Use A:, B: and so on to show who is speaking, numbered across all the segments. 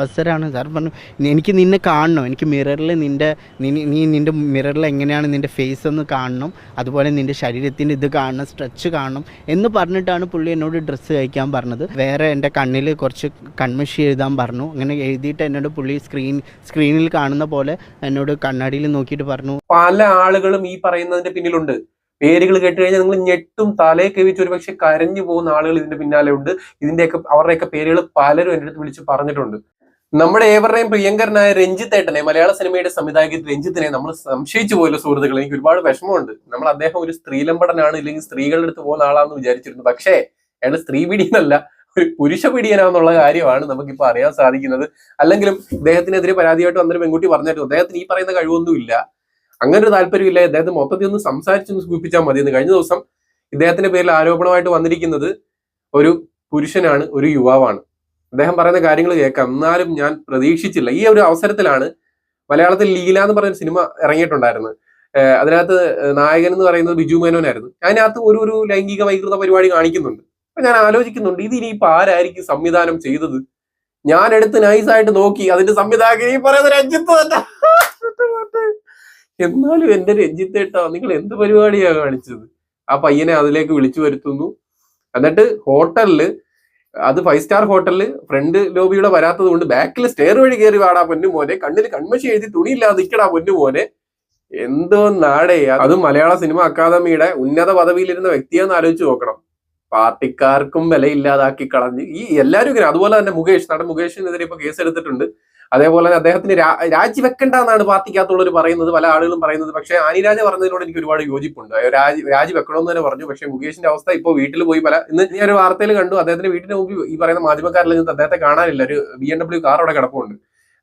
A: അവസരമാണ് സാർ പറഞ്ഞു എനിക്ക് നിന്നെ കാണണം. എനിക്ക് മിററിൽ നിന്റെ നീ നിന്റെ മിററിൽ എങ്ങനെയാണ് നിന്റെ ഫേസ് ഒന്ന് കാണണം. അതുപോലെ നിന്റെ ശരീരത്തിന്റെ ഇത് കാണണം സ്ട്രെച്ച് കാണണം. എന്ന് പറഞ്ഞിട്ടാണ് പുള്ളി എന്നോട് ഡ്രസ്സ് കഴിക്കാൻ പറഞ്ഞത്. വേറെ എന്റെ കണ്ണിൽ കുറച്ച് കൺമഷി എഴുതാൻ പറഞ്ഞു. അങ്ങനെ എഴുതിയിട്ട് എന്നോട് പുള്ളി സ്ക്രീൻ സ്ക്രീനിൽ കാണുന്ന പോലെ എന്നോട് കണ്ണാടിയിൽ നോക്കിയിട്ട് പറഞ്ഞു.
B: പല ആളുകളും ഈ പറയുന്നതിന്റെ പിന്നിലുണ്ട്. പേരുകൾ കേട്ട് കഴിഞ്ഞാൽ നിങ്ങൾ ഞെട്ടും തലയെ കവിച്ച് ഒരുപക്ഷെ കരഞ്ഞു പോകുന്ന ആളുകൾ ഇതിന്റെ പിന്നാലെ ഉണ്ട് ഇതിന്റെയൊക്കെ അവരുടെയൊക്കെ പേരുകൾ പലരും എന്റെ അടുത്ത് വിളിച്ച് പറഞ്ഞിട്ടുണ്ട്. നമ്മുടെ ഏവരുടെയും പ്രിയങ്കരനായ രഞ്ജിത്തേട്ടനെ മലയാള സിനിമയുടെ സംവിധായകൻ രഞ്ജിത്തിനെ നമ്മൾ സംശയിച്ചു പോയല്ലോ സുഹൃത്തുക്കളെ. എനിക്ക് ഒരുപാട് വിഷമമുണ്ട്. നമ്മൾ അദ്ദേഹം ഒരു സ്ത്രീലമ്പടനാണ് ഇല്ലെങ്കിൽ സ്ത്രീകളുടെ അടുത്ത് പോകുന്ന ആളാണെന്ന് വിചാരിച്ചിരുന്നു. പക്ഷേ അയാൾ സ്ത്രീ പിടിയനല്ല ഒരു പുരുഷ പിടിയനാന്നുള്ള കാര്യമാണ് നമുക്കിപ്പോ അറിയാൻ സാധിക്കുന്നത്. അല്ലെങ്കിലും ഇദ്ദേഹത്തിനെതിരെ പരാതിയായിട്ട് വന്നൊരു പെൺകുട്ടി പറഞ്ഞായിരുന്നു അദ്ദേഹത്തിന് ഈ പറയുന്ന കഴിവൊന്നുമില്ല. അങ്ങനെ ഒരു താല്പര്യമില്ല. അദ്ദേഹത്തെ മൊത്തത്തിൽ ഒന്ന് സംസാരിച്ചൊന്ന് സൂചിപ്പിച്ചാൽ മതി. എന്ന് കഴിഞ്ഞ ദിവസം ഇദ്ദേഹത്തിന്റെ പേരിൽ ആരോപണമായിട്ട് വന്നിരിക്കുന്നത് ഒരു പുരുഷനാണ് ഒരു യുവാവാണ്. അദ്ദേഹം പറയുന്ന കാര്യങ്ങൾ കേൾക്കാം. എന്നാലും ഞാൻ പ്രതീക്ഷിച്ചില്ല. ഈ ഒരു അവസരത്തിലാണ് മലയാളത്തിൽ ലീല എന്ന് പറയുന്ന സിനിമ ഇറങ്ങിയിട്ടുണ്ടായിരുന്നു അതിനകത്ത് നായകൻ എന്ന് പറയുന്നത് ബിജു മേനോനായിരുന്നു. അതിനകത്ത് ഒരു ഒരു ലൈംഗിക വൈകൃത പരിപാടി കാണിക്കുന്നുണ്ട്. അപ്പൊ ഞാൻ ആലോചിക്കുന്നുണ്ട് ഇത് ഇനിയിപ്പോ ആരായിരിക്കും സംവിധാനം ചെയ്തത്? ഞാൻ എടുത്ത് നൈസായിട്ട് നോക്കി അതിന്റെ സംവിധായകൻ ഈ പറയുന്ന രഞ്ജിത്ത് എന്നാലും എന്റെ രഞ്ജിത്തേട്ടാ നിങ്ങൾ എന്ത് പരിപാടിയാണ് കാണിച്ചത്? ആ പയ്യനെ അതിലേക്ക് വിളിച്ചു വരുത്തുന്നു. എന്നിട്ട് ഹോട്ടലിൽ അത് ഫൈവ് സ്റ്റാർ ഹോട്ടലിൽ ഫ്രണ്ട് ലോബിയുടെ വരാത്തത് കൊണ്ട് ബാക്കിൽ സ്റ്റെയർ വഴി കയറി വാടാ പൊന്നു മോനെ. കണ്ണിൽ കൺമശി എഴുതി തുണിയില്ലാതെ നിൽക്കടാ പൊന്നു മോനെ. എന്തോ നാടേ. അത് മലയാള സിനിമ അക്കാദമിയുടെ ഉന്നത പദവിയിലിരുന്ന വ്യക്തിയെന്ന് ആലോചിച്ച് നോക്കണം. പാർട്ടിക്കാർക്കും വിലയില്ലാതാക്കി കളഞ്ഞ്. ഈ എല്ലാവരും ഇങ്ങനെ. അതുപോലെ തന്നെ മുകേഷ്. നടൻ മുകേഷിനെതിരെ ഇപ്പൊ കേസ് എടുത്തിട്ടുണ്ട്. അതേപോലെ അദ്ദേഹത്തിന് രാജിവെക്കണ്ട എന്നാണ് പാർട്ടിക്കകത്തുള്ളവർ പറയുന്നത് പല ആളുകളും പറയുന്നത്. പക്ഷേ ആനിരാജ പറഞ്ഞതിനോട് എനിക്ക് ഒരുപാട് യോജിപ്പുണ്ട്. രാജി രാജിവെക്കണമെന്ന് തന്നെ പറഞ്ഞു. പക്ഷേ മുകേഷിന്റെ അവസ്ഥ ഇപ്പോൾ വീട്ടിൽ പോയി പല ഇന്ന് ഞാൻ ഒരു വാർത്തയിൽ കണ്ടു. അദ്ദേഹത്തിന്റെ വീട്ടിന് മുമ്പ് ഈ പറയുന്ന മാധ്യമക്കാരിൽ നിന്ന് അദ്ദേഹത്തെ കാണാനില്ല. ഒരു ബി എം ഡബ്ല്യു കാർ അവിടെ കിടപ്പുണ്ട്.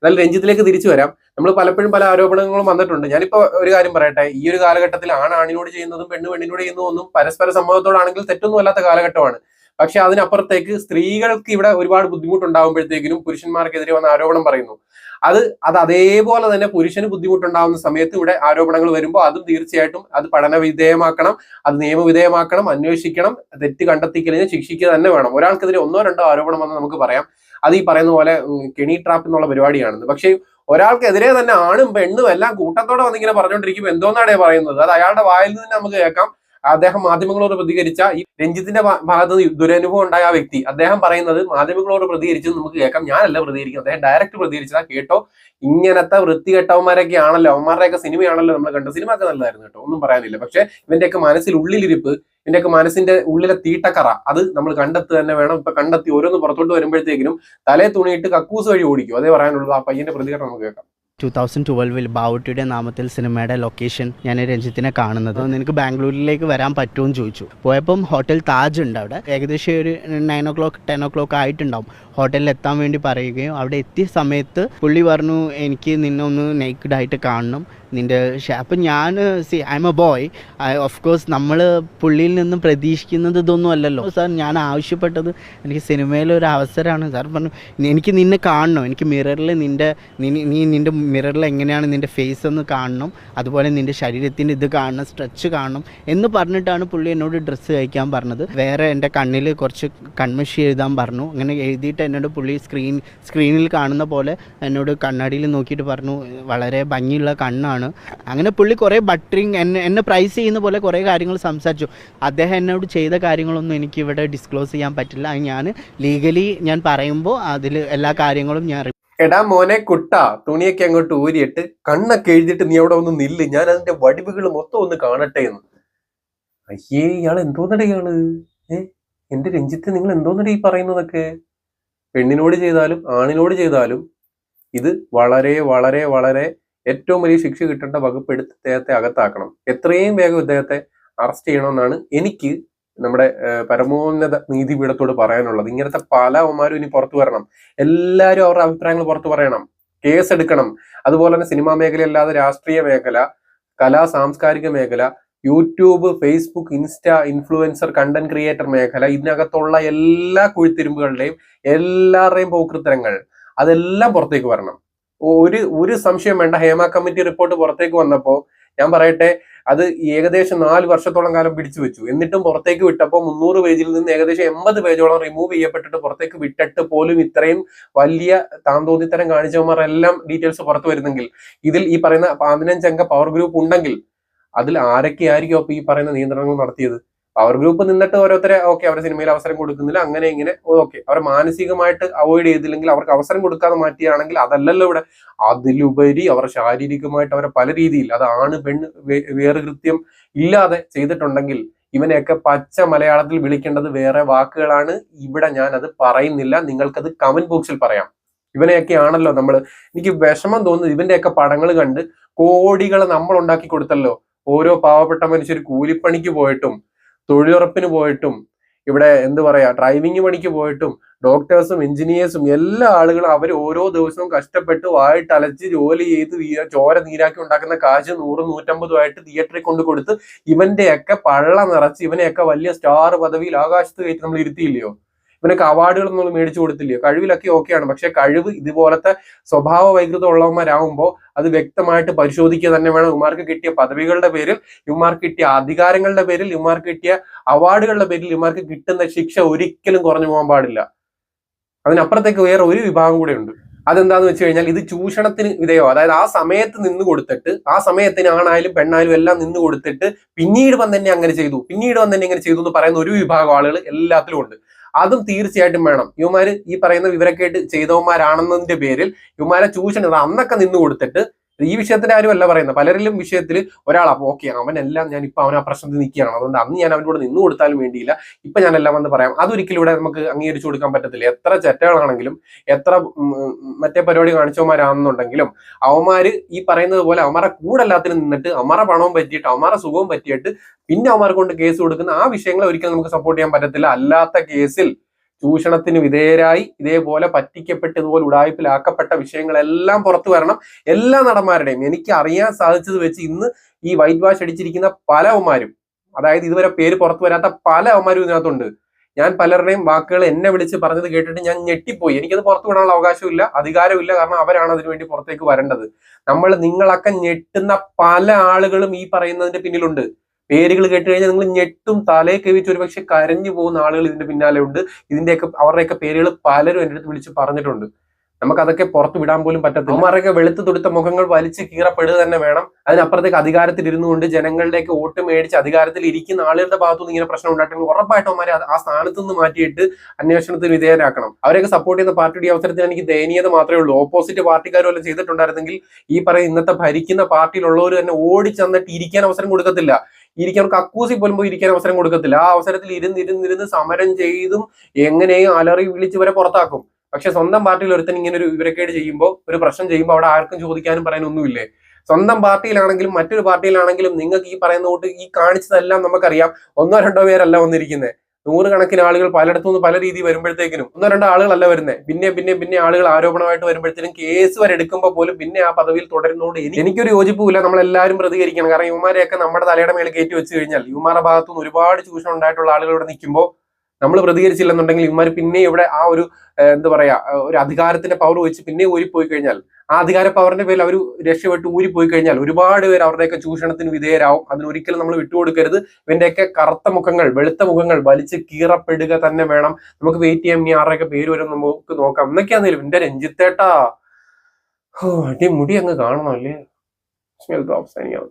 B: എന്നാൽ രഞ്ജിത്തിലേക്ക് തിരിച്ചു വരാം. നമ്മൾ പലപ്പോഴും പല ആരോപണങ്ങളും വന്നിട്ടുണ്ട്. ഞാനിപ്പോ ഒരു കാര്യം പറയട്ടെ. ഈ ഒരു കാലഘട്ടത്തിൽ ആണ് ആണിനോട് ചെയ്യുന്നതും പെണ്ണ് പെണ്ണിനോട് ചെയ്യുന്നതും ഒന്നും പരസ്പര സമ്മതത്തോടാണെങ്കിൽ തെറ്റൊന്നും അല്ലാത്ത കാലഘട്ടമാണ്. പക്ഷെ അതിനപ്പുറത്തേക്ക് സ്ത്രീകൾക്ക് ഇവിടെ ഒരുപാട് ബുദ്ധിമുട്ടുണ്ടാകുമ്പോഴത്തേക്കിനും പുരുഷന്മാർക്കെതിരെ വന്ന ആരോപണം പറയുന്നു. അത് അത് അതേപോലെ തന്നെ പുരുഷന് ബുദ്ധിമുട്ടുണ്ടാകുന്ന സമയത്ത് ഇവിടെ ആരോപണങ്ങൾ വരുമ്പോൾ അതും തീർച്ചയായിട്ടും അത് പഠന വിധേയമാക്കണം അത് നിയമവിധേയമാക്കണം അന്വേഷിക്കണം തെറ്റ് കണ്ടെത്തിക്കലിന് ശിക്ഷിക്കുക തന്നെ വേണം. ഒരാൾക്കെതിരെ ഒന്നോ രണ്ടോ ആരോപണം വന്ന് നമുക്ക് പറയാം. അത് ഈ പറയുന്ന പോലെ കെണി ട്രാപ്പ് എന്നുള്ള പരിപാടിയാണെന്ന്. പക്ഷേ ഒരാൾക്കെതിരെ തന്നെ ആണും പെണ്ണും എല്ലാം കൂട്ടത്തോടെ വന്നിങ്ങനെ പറഞ്ഞുകൊണ്ടിരിക്കുമ്പോൾ എന്തോന്നാടേ പറയുന്നത്? അത് അയാളുടെ വായിൽ നിന്ന് നമുക്ക് കേൾക്കാം. അദ്ദേഹം മാധ്യമങ്ങളോട് പ്രതികരിച്ച ഈ രഞ്ജിത്തിന്റെ ഭാഗത്ത് ദുരനുഭവം ഉണ്ടായ ആ വ്യക്തി. അദ്ദേഹം പറയുന്നത് മാധ്യമങ്ങളോട് പ്രതികരിച്ചത് നമുക്ക് കേൾക്കാം. ഞാനല്ല പ്രതികരിക്കുന്നത്. അദ്ദേഹം ഡയറക്റ്റ് പ്രതികരിച്ചതാ കേട്ടോ. ഇങ്ങനത്തെ വൃത്തികെട്ടവന്മാരൊക്കെ ആണല്ലോ. അവന്മാരുടെയൊക്കെ സിനിമയാണല്ലോ നമ്മൾ കണ്ട സിനിമ ഒക്കെ നല്ലതായിരുന്നു കേട്ടോ. ഒന്നും പറയാനില്ല. പക്ഷെ ഇവന്റെയൊക്കെ മനസ്സിൽ ഉള്ളിലിരിപ്പ് ഇവന്റെയൊക്കെ മനസ്സിന്റെ ഉള്ളിലെ തീട്ടക്കറ അത് നമ്മൾ കണ്ടെത്തുക തന്നെ വേണം. ഇപ്പൊ കണ്ടെത്തി ഓരോന്ന് പുറത്തോട്ട് വരുമ്പോഴത്തേക്കിനും തലേ തുണിയിട്ട് കക്കൂസ് വഴി ഓടിക്കും. അതേ പറയാനുള്ളത് ആ പയ്യന്റെ പ്രതികരണം നമുക്ക് കേൾക്കാം.
A: ടു തൗസൻഡ് ട്വൽവിൽ ബാവുട്ടിയുടെ നാമത്തിൽ സിനിമയുടെ ലൊക്കേഷൻ ഞാൻ രഞ്ജിത്തിനെ കാണുന്നത്. നിനക്ക് ബാംഗ്ലൂരിലേക്ക് വരാൻ പറ്റുമെന്ന് ചോദിച്ചു. പോയപ്പം ഹോട്ടൽ താജ് ഉണ്ട് അവിടെ. ഏകദേശം ഒരു nine o'clock ten o'clock ആയിട്ടുണ്ടാവും ഹോട്ടലിൽ എത്താൻ വേണ്ടി പറയുകയും അവിടെ എത്തിയ സമയത്ത് പുള്ളി പറഞ്ഞു എനിക്ക് നിന്നെ ഒന്ന് നേക്കഡ് ആയിട്ട് കാണണം. നിന്റെ അപ്പം ഞാൻ see I'm a boy of course നമ്മൾ പുള്ളിയിൽ നിന്നും പ്രതീക്ഷിക്കുന്നത് ഇതൊന്നും അല്ലല്ലോ. സാർ ഞാൻ ആവശ്യപ്പെട്ടത് എനിക്ക് സിനിമയിൽ ഒരു അവസരമാണ്. സാർ പറഞ്ഞു എനിക്ക് നിന്നെ കാണണം. എനിക്ക് മിററിൽ നിന്റെ നീ നിന്റെ മിററിൽ എങ്ങനെയാണ് നിന്റെ ഫേസ് ഒന്ന് കാണണം. അതുപോലെ നിന്റെ ശരീരത്തിന്റെ ഇത് കാണണം സ്ട്രെച്ച് കാണണം. എന്ന് പറഞ്ഞിട്ടാണ് പുള്ളി എന്നോട് ഡ്രസ്സ് കഴിക്കാൻ പറഞ്ഞത്. വേറെ എന്റെ കണ്ണിൽ കുറച്ച് കൺമഷി എഴുതാൻ പറഞ്ഞു. അങ്ങനെ എഴുതിയിട്ട് എന്നോട് പുള്ളി സ്ക്രീൻ സ്ക്രീനിൽ കാണുന്ന പോലെ എന്നോട് കണ്ണാടിയിൽ നോക്കിയിട്ട് പറഞ്ഞു വളരെ ഭംഗിയുള്ള കണ്ണാണ്. അങ്ങനെ പുള്ളി കുറേ ബട്ടറിങ് എന്നെ എന്നെ പ്രൈസ് ചെയ്യുന്ന പോലെ കുറേ കാര്യങ്ങൾ സംസാരിച്ചു. അദ്ദേഹം എന്നോട് ചെയ്ത കാര്യങ്ങളൊന്നും എനിക്ക് ഇവിടെ ഡിസ്ക്ലോസ് ചെയ്യാൻ പറ്റില്ല. ഞാൻ ലീഗലി ഞാൻ പറയുമ്പോൾ അതിൽ എല്ലാ കാര്യങ്ങളും ഞാൻ
B: എടാ മോനെ കുട്ട തുണിയൊക്കെ അങ്ങോട്ട് ഊരിയിട്ട് കണ്ണൊക്കെ എഴുതിയിട്ട് നീ അവിടെ ഒന്ന് നില്ല്. ഞാൻ അതിന്റെ വടിവുകൾ മൊത്തം ഒന്ന് കാണട്ടെ എന്ന്. അയ്യേ ഇയാൾ എന്തോന്നടേ ഇയാൾ ഏ എന്റെ രഞ്ജിത്ത് നിങ്ങൾ എന്തോന്നടേ ഈ പറയുന്നതൊക്കെ? പെണ്ണിനോട് ചെയ്താലും ആണിനോട് ചെയ്താലും ഇത് വളരെ വളരെ വളരെ ഏറ്റവും വലിയ ശിക്ഷ കിട്ടേണ്ട വകുപ്പ് എടുത്ത് ഇദ്ദേഹത്തെ അകത്താക്കണം. എത്രയും വേഗം ഇദ്ദേഹത്തെ അറസ്റ്റ് ചെയ്യണമെന്നാണ് എനിക്ക് നമ്മുടെ പരമോന്നത നീതിപീഠത്തോട് പറയാനുള്ളത്. ഇങ്ങനത്തെ പല അവന്മാരും ഇനി പുറത്തു വരണം. എല്ലാവരും അവരുടെ അഭിപ്രായങ്ങൾ പുറത്തു പറയണം. കേസ് എടുക്കണം. അതുപോലെ തന്നെ സിനിമാ മേഖല അല്ലാതെ രാഷ്ട്രീയ മേഖല കലാ സാംസ്കാരിക മേഖല YouTube Facebook Insta influencer content creator മേഖല ഇതിനകത്തുള്ള എല്ലാ കുഴിത്തിരുമ്പുകളുടെയും എല്ലാവരുടെയും പോക്കൃത്തരങ്ങൾ അതെല്ലാം പുറത്തേക്ക് വരണം. ഒരു ഒരു സംശയം വേണ്ട. ഹേമ കമ്മിറ്റി റിപ്പോർട്ട് പുറത്തേക്ക് വന്നപ്പോൾ ഞാൻ പറയട്ടെ അത് ഏകദേശം നാല് വർഷത്തോളം കാലം പിടിച്ചു വെച്ചു. എന്നിട്ടും പുറത്തേക്ക് വിട്ടപ്പോൾ മുന്നൂറ് പേജിൽ നിന്ന് ഏകദേശം എൺപത് പേജോളം റിമൂവ് ചെയ്യപ്പെട്ടിട്ട് പുറത്തേക്ക് വിട്ടിട്ട് പോലും ഇത്രയും വലിയ താന്തോന്നിത്തരം കാണിച്ചവന്മാരെല്ലാം ഡീറ്റെയിൽസ് പുറത്തു വരുന്നെങ്കിൽ ഇതിൽ ഈ പറയുന്ന പതിനഞ്ചംഗ പവർ ഗ്രൂപ്പ് ഉണ്ടെങ്കിൽ അതിൽ ആരൊക്കെയായിരിക്കും അപ്പൊ ഈ പറയുന്ന നിയന്ത്രണങ്ങൾ നടത്തിയത്? പവർ ഗ്രൂപ്പ് നിന്നിട്ട് ഓരോരുത്തരെ ഓക്കെ അവരെ സിനിമയിൽ അവസരം കൊടുക്കുന്നില്ല. അങ്ങനെ ഇങ്ങനെ ഓക്കെ അവരെ മാനസികമായിട്ട് അവോയ്ഡ് ചെയ്തില്ലെങ്കിൽ അവർക്ക് അവസരം കൊടുക്കാതെ മാറ്റിയാണെങ്കിൽ അതല്ലല്ലോ ഇവിടെ. അതിലുപരി അവർ ശാരീരികമായിട്ട് അവരെ പല രീതിയിൽ അത് ആണ് പെണ്ണ് വേറുകൃത്യം വേറെ കൃത്യം ഇല്ലാതെ ചെയ്തിട്ടുണ്ടെങ്കിൽ ഇവനെയൊക്കെ പച്ച മലയാളത്തിൽ വിളിക്കേണ്ടത് വേറെ വാക്കുകളാണ്. ഇവിടെ ഞാൻ അത് പറയുന്നില്ല. നിങ്ങൾക്കത് കമന്റ് ബോക്സിൽ പറയാം. ഇവനെയൊക്കെ ആണല്ലോ നമ്മൾ എനിക്ക് വിഷമം തോന്നുന്നത് ഇവന്റെയൊക്കെ പടങ്ങൾ കണ്ട് കോടികൾ നമ്മൾ ഉണ്ടാക്കി കൊടുത്തല്ലോ. ഓരോ പാവപ്പെട്ട മനുഷ്യർ കൂലിപ്പണിക്ക് പോയിട്ടും തൊഴിലുറപ്പിന് പോയിട്ടും ഇവിടെ എന്ത് പറയാ ഡ്രൈവിംഗ് പണിക്ക് പോയിട്ടും ഡോക്ടേഴ്സും എഞ്ചിനീയേഴ്സും എല്ലാ ആളുകളും അവർ ഓരോ ദിവസവും കഷ്ടപ്പെട്ട് വായിട്ട് അലച്ച് ജോലി ചെയ്ത് ചോര നീരാക്കി ഉണ്ടാക്കുന്ന കാശ് നൂറ് നൂറ്റമ്പതുമായിട്ട് തിയേറ്ററിൽ കൊണ്ട് കൊടുത്ത് ഇവന്റെയൊക്കെ പള്ള നിറച്ച് ഇവനെയൊക്കെ വലിയ സ്റ്റാർ പദവിയിൽ ആകാശത്ത് കയറ്റി നമ്മൾ ഇരുത്തിയില്ലയോ? ഇവനൊക്കെ അവാർഡുകളൊന്നും നമ്മൾ മേടിച്ചു കൊടുത്തില്ലയോ? കഴിവിലൊക്കെ ഓക്കെയാണ് പക്ഷെ കഴിവ് ഇതുപോലത്തെ സ്വഭാവ വൈകൃതം ഉള്ളവന്മാരാകുമ്പോൾ അത് വ്യക്തമായിട്ട് പരിശോധിക്കുക തന്നെ വേണം. ഇവന്മാർക്ക് കിട്ടിയ പദവികളുടെ പേരിൽ ഇവന്മാർക്ക് കിട്ടിയ അധികാരങ്ങളുടെ പേരിൽ ഇവന്മാർക്ക് കിട്ടിയ അവാർഡുകളുടെ പേരിൽ ഇവന്മാർക്ക് കിട്ടുന്ന ശിക്ഷ ഒരിക്കലും കുറഞ്ഞു പോകാൻ പാടില്ല. അതിനപ്പുറത്തേക്ക് വേറെ ഒരു വിഭാഗം കൂടെ ഉണ്ട്. അതെന്താന്ന് വെച്ച് കഴിഞ്ഞാൽ ഇത് ചൂഷണത്തിന് വിധേയോ അതായത് ആ സമയത്ത് നിന്ന് കൊടുത്തിട്ട് ആ സമയത്തിന് ആണായാലും പെണ്ണായാലും എല്ലാം നിന്ന് കൊടുത്തിട്ട് പിന്നീട് വന്ന് അങ്ങനെ ചെയ്തു. പിന്നീട് വന്ന് ഇങ്ങനെ ചെയ്തു എന്ന് പറയുന്ന ഒരു വിഭാഗം ആളുകൾ എല്ലാത്തിലും ഉണ്ട്. അതും തീർച്ചയായിട്ടും വേണം. ഇവന്മാര് ഈ പറയുന്ന വിവരക്കേട്ട് ചെയ്തവന്മാരാണെന്നതിന്റെ പേരിൽ ഇവന്മാരെ ചൂഷണം അന്നൊക്കെ നിന്ന് കൊടുത്തിട്ട് ഈ വിഷയത്തിന്റെ കാര്യമല്ല പറയുന്നത്. പലരിലും വിഷയത്തിൽ ഒരാൾ ഓക്കെ അവനെല്ലാം ഞാൻ ഇപ്പൊ അവൻ ആ പ്രശ്നത്തിൽ നിൽക്കുകയാണ്. അതുകൊണ്ട് അന്ന് ഞാൻ അവനോട് നിന്ന് കൊടുത്താലും വേണ്ടിയില്ല. ഇപ്പൊ ഞാൻ എല്ലാം വന്ന് പറയാം. അതൊരിക്കലും ഇവിടെ നമുക്ക് അംഗീകരിച്ചു കൊടുക്കാൻ പറ്റത്തില്ല. എത്ര ചെറ്റകളാണെങ്കിലും എത്ര മറ്റേ പരിപാടി കാണിച്ചവന്മാരാണെന്നുണ്ടെങ്കിലും അവന്മാര് ഈ പറയുന്നത് പോലെ അവന്മാരെ കൂടെ നിന്നിട്ട് അവന്മാരെ പണവും പറ്റിയിട്ട് അവന്മാരെ സുഖവും പറ്റിയിട്ട് പിന്നെ അവന്മാർ കൊണ്ട് കേസ് കൊടുക്കുന്ന ആ വിഷയങ്ങളെ ഒരിക്കലും നമുക്ക് സപ്പോർട്ട് ചെയ്യാൻ പറ്റത്തില്ല. അല്ലാത്ത കേസിൽ ചൂഷണത്തിന് വിധേയരായി ഇതേപോലെ പറ്റിക്കപ്പെട്ട് ഇതുപോലെ ഉടായ്പിലാക്കപ്പെട്ട വിഷയങ്ങളെല്ലാം പുറത്തു വരണം. എല്ലാ നടന്മാരുടെയും എനിക്ക് അറിയാൻ സാധിച്ചത് വെച്ച് ഇന്ന് ഈ വൈറ്റ് വാഷ് അടിച്ചിരിക്കുന്ന പല അവന്മാരും അതായത് ഇതുവരെ പേര് പുറത്തു വരാത്ത പല അവന്മാരും ഇതിനകത്തുണ്ട്. ഞാൻ പലരുടെയും വാക്കുകൾ എന്നെ വിളിച്ച് പറഞ്ഞത് കേട്ടിട്ട് ഞാൻ ഞെട്ടിപ്പോയി. എനിക്കത് പുറത്തു വിടാനുള്ള അവകാശമില്ല അധികാരമില്ല കാരണം അവരാണ് അതിനു വേണ്ടി പുറത്തേക്ക് വരേണ്ടത്. നമ്മൾ നിങ്ങളൊക്കെ ഞെട്ടുന്ന പല ആളുകളും ഈ പറയുന്നതിന്റെ പിന്നിലുണ്ട്. പേരുകൾ കേട്ട് കഴിഞ്ഞാൽ നിങ്ങൾ ഞെട്ടും തലയെ കവിച്ച് ഒരുപക്ഷെ കരഞ്ഞു പോകുന്ന ആളുകൾ ഇതിന്റെ പിന്നാലെ ഉണ്ട്. ഇതിന്റെയൊക്കെ അവരുടെയൊക്കെ പേരുകൾ പലരും എന്റെ അടുത്ത് വിളിച്ച് പറഞ്ഞിട്ടുണ്ട്. നമുക്ക് അതൊക്കെ പുറത്ത് വിടാൻ പോലും പറ്റത്തില്ല. അവരൊക്കെ വെളുത്ത് തൊടുത്ത മുഖങ്ങൾ വലിച്ച് കീറപ്പെടുക തന്നെ വേണം. അതിനപ്പുറത്തേക്ക് അധികാരത്തിൽ ഇരുന്നുകൊണ്ട് ജനങ്ങളുടെയൊക്കെ വോട്ട് മേടിച്ച് അധികാരത്തിൽ ഇരിക്കുന്ന ആളുകളുടെ ഭാഗത്തുനിന്ന് ഇങ്ങനെ പ്രശ്നം ഉണ്ടാക്കണമെങ്കിൽ ഉറപ്പായിട്ടും അവരെ ആ സ്ഥാനത്ത് നിന്ന് മാറ്റിയിട്ട് അന്വേഷണത്തിന് വിധേയരാക്കണം. അവരെയൊക്കെ സപ്പോർട്ട് ചെയ്യുന്ന പാർട്ടിയുടെ അവസരത്തിൽ എനിക്ക് ദയനീയത മാത്രമേ ഉള്ളൂ. ഓപ്പോസിറ്റ് പാർട്ടിക്കാരും എല്ലാം ചെയ്തിട്ടുണ്ടായിരുന്നെങ്കിൽ ഈ പറയുന്ന ഇന്നത്തെ ഭരിക്കുന്ന പാർട്ടിയിലുള്ളവർ തന്നെ ഓടിച്ചെന്നിട്ട് ഇരിക്കാൻ അവസരം കൊടുക്കത്തില്ല. ഇരിക്കാൻ കക്കൂസി പോലും പോയി ഇരിക്കാൻ അവസരം കൊടുക്കത്തില്ല. ആ അവസരത്തിൽ ഇരുന്നിരുന്നിരുന്ന് സമരം ചെയ്തും എങ്ങനെയും അലറി വിളിച്ച് വരെ പുറത്താക്കും. പക്ഷെ സ്വന്തം പാർട്ടിയിൽ ഒരുത്തൻ ഇങ്ങനെ ഒരു വിവരക്കേട് ചെയ്യുമ്പോൾ ഒരു പ്രശ്നം ചെയ്യുമ്പോൾ അവിടെ ആർക്കും ചോദിക്കാനും പറയാനൊന്നുമില്ലേ? സ്വന്തം പാർട്ടിയിലാണെങ്കിലും മറ്റൊരു പാർട്ടിയിലാണെങ്കിലും നിങ്ങൾക്ക് ഈ പറയുന്ന കൂട്ട് ഈ കാണിച്ചതെല്ലാം നമുക്കറിയാം. ഒന്നോ രണ്ടോ പേരല്ല വന്നിരിക്കുന്നത് നൂറുകണക്കിന് ആളുകൾ പലയിടത്തു നിന്ന് പല രീതി വരുമ്പോഴത്തേക്കിനും ഒന്നോ രണ്ടോ ആളുകളല്ല വരുന്നത് പിന്നെ പിന്നെ പിന്നെ ആളുകൾ ആരോപണമായിട്ട് വരുമ്പോഴത്തേക്കും കേസ് വരെ എടുക്കുമ്പോൾ പോലും പിന്നെ ആ പദവിയിൽ തുടരുന്നതുകൊണ്ട് എനിക്ക് എനിക്കൊരു യോജിപ്പുമില്ല. നമ്മളെല്ലാവരും പ്രതികരിക്കണം. കാരണം യുവമാരെയൊക്കെ നമ്മുടെ തലയുടെ മേളിൽ കയറ്റി വെച്ച് കഴിഞ്ഞാൽ യുവമാരുടെ ഭാഗത്തുനിന്ന് ഒരുപാട് ചൂഷണം ഉണ്ടായിട്ടുള്ള ആളുകൾ ഇവിടെ നിൽക്കുമ്പോൾ നമ്മൾ പ്രതികരിച്ചില്ലെന്നുണ്ടെങ്കിൽ ഇവന്മാർ പിന്നെ ഇവിടെ ആ ഒരു എന്താ പറയാ ഒരു അധികാരത്തിന്റെ പവർ വെച്ച് പിന്നെ ഊരിപ്പോയി കഴിഞ്ഞാൽ ആ അധികാര പവറിന്റെ പേരിൽ അവർ രക്ഷപ്പെട്ട് ഊരിപ്പോയി കഴിഞ്ഞാൽ ഒരുപാട് പേര് അവരുടെയൊക്കെ ചൂഷണത്തിന് വിധേയരാവും. അതിനൊരിക്കലും നമ്മൾ വിട്ടുകൊടുക്കരുത്. ഇവന്റെയൊക്കെ കറുത്ത മുഖങ്ങൾ വെളുത്ത മുഖങ്ങൾ വലിച്ച് കീറപ്പെടുക തന്നെ വേണം. നമുക്ക് വെയിറ്റ് ചെയ്യാം. ഇനി ആരുടെയൊക്കെ പേര് വരും നമുക്ക് നോക്കാം. എന്നൊക്കെയാണെങ്കിലും എന്റെ രഞ്ജിത്തേട്ടാ. ഓ അടി മുടി അങ്ങ് കാണണം അല്ലേ? അവസാനിക്കാം